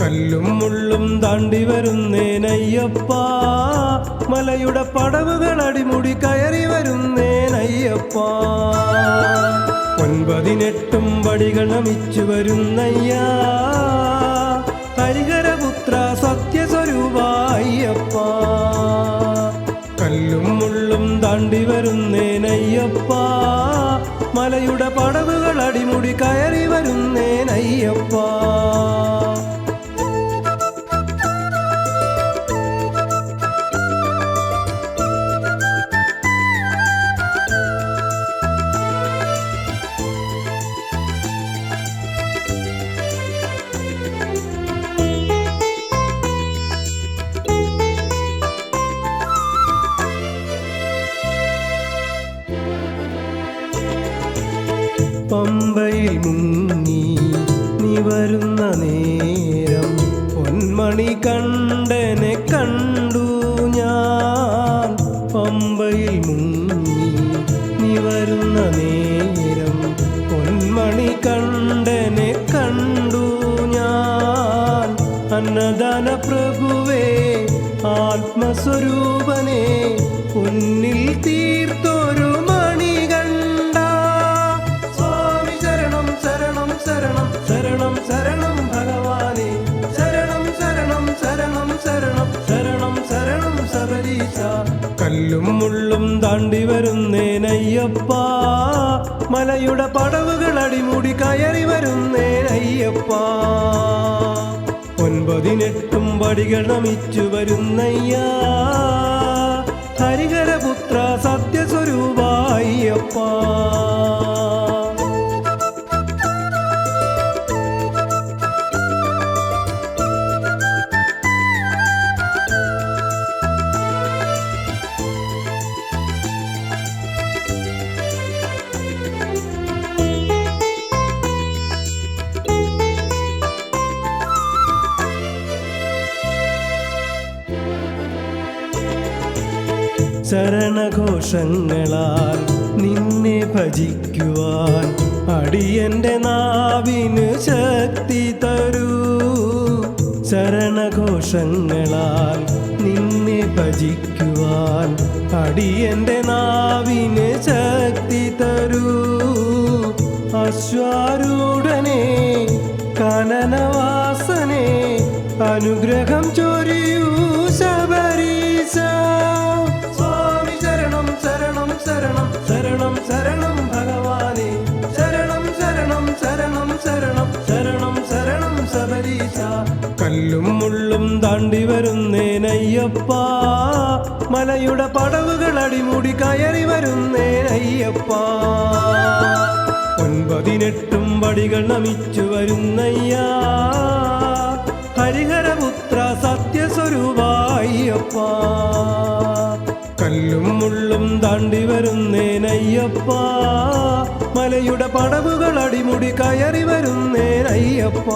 കല്ലും മുള്ളും താണ്ടി വരുന്നേനയ്യപ്പ. മലയുടെ പടവുകൾ അടിമുടി കയറി വരുന്നേനയ്യപ്പ. ഒൻപതിനെട്ടും വടികൾ നമിച്ചു വരുന്നയ്യ. ഹരിഹരപുത്ര സത്യസ്വരൂപായ്യപ്പ കല്ലും മുള്ളും താണ്ടി വരുന്നേനയ്യപ്പ. മലയുടെ പടവുകൾ അടിമുടി കയറി വരുന്നേനയ്യപ്പ. പമ്പയിൽ മുങ്ങി നീ വരുന്ന നേരം പൊന്മണി കണ്ടനെ കണ്ടു ഞാൻ. പമ്പയിൽ മുങ്ങി നീ വരുന്ന നേരം പൊന്മണി കണ്ടനെ കണ്ടു ഞാൻ. അന്നദാന പ്രഭുവേ ആത്മസ്വരൂപനെ പൊന്നിൽ താണ്ടി വരുന്നേനയ്യപ്പ. മലയുടെ പടവുകൾ അടിമുടി കയറി വരുന്നേനയ്യപ്പ. ഒൻപതിനെട്ടും പടികൾ നമിച്ചു വരുന്നയ്യ. ഹരിഹരപുത്ര സത്യസ്വരൂപ ശരണഘോഷങ്ങളാൽ നിന്നെ ഭജിക്കുവാൻ അടിയന്റെ നാവിന് ശക്തി തരൂ. ശരണഘോഷങ്ങളാൽ നിന്നെ ഭജിക്കുവാൻ അടിയന്റെ നാവിന് ശക്തി തരൂ. അശ്വാരൂഢനെ കനനവാസനെ അനുഗ്രഹം ചൊരിയൂ ശബരീശ. ശരണം ശരണം ശരണം ഭഗവാനെ. ശരണം ശരണം ശരണം ശരണം ശരണം ശരണം ശബരീശ. കല്ലും മുള്ളും താണ്ടി വരുന്നേനയ്യപ്പ. മലയുടെ പടവുകൾ അടിമുടി കയറി വരുന്നേനയ്യപ്പ. ഒൻപതിനെട്ടും വടികൾ നമിച്ചു വരുന്നയ്യ. ഹരിഹരപുത്ര സത്യസ്വരൂപ അയ്യപ്പ കല്ലും മുള്ളും താണ്ടി വരുന്നേനയ്യപ്പ. മലയുടെ പടവുകൾ അടിമുടി കയറി വരുന്നേനയ്യപ്പ.